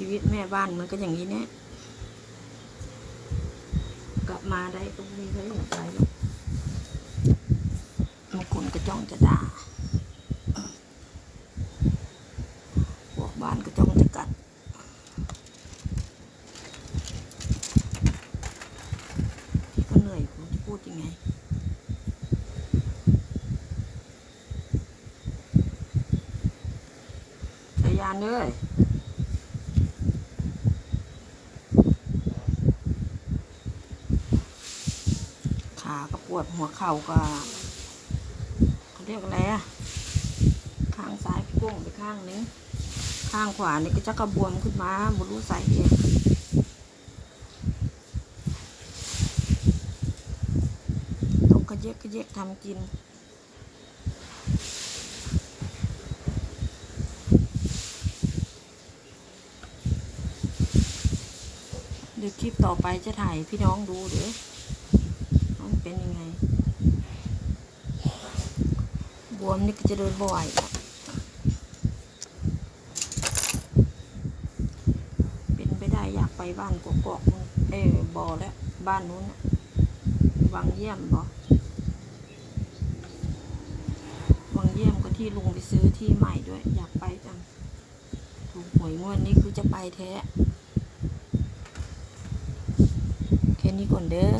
ชีวิตแม่บ้านมันก็อย่างนี้เนี่ยกลับมาได้ตรงนี้เขาอย่างไรหรอกบางคนก็จ้องจะด่าพวกบ้านก็จ้องจะกัดก็เหนื่อยผมจะพูดยังไงสายยานเลย ขาก็ปวดหัวเข่าก็เขาเรียกอะไรอะข้างซ้ายโก้งไปข้างนึงข้างขวานี่ก็จะกระบวมขึ้นมาไม่รู้สาเหตุต้องกระเยกกระเยกทำกินเดี๋ยวคลิปต่อไปจะถ่ายพี่น้องดูเดี๋ยว มันเป็นยังไง บวมนี่ก็จะเดินบ่อยเป็นไปได้อยากไปบ้านกกอกเอ้ยบอแล้วบ้านนู้นวังเยี่ยมบอวังเยี่ยมก็ที่ลุงไปซื้อที่ใหม่ด้วย อยากไปจังถูกหวยงวดนี้คือจะไปแท้แค่นี้ก่อนเด้อ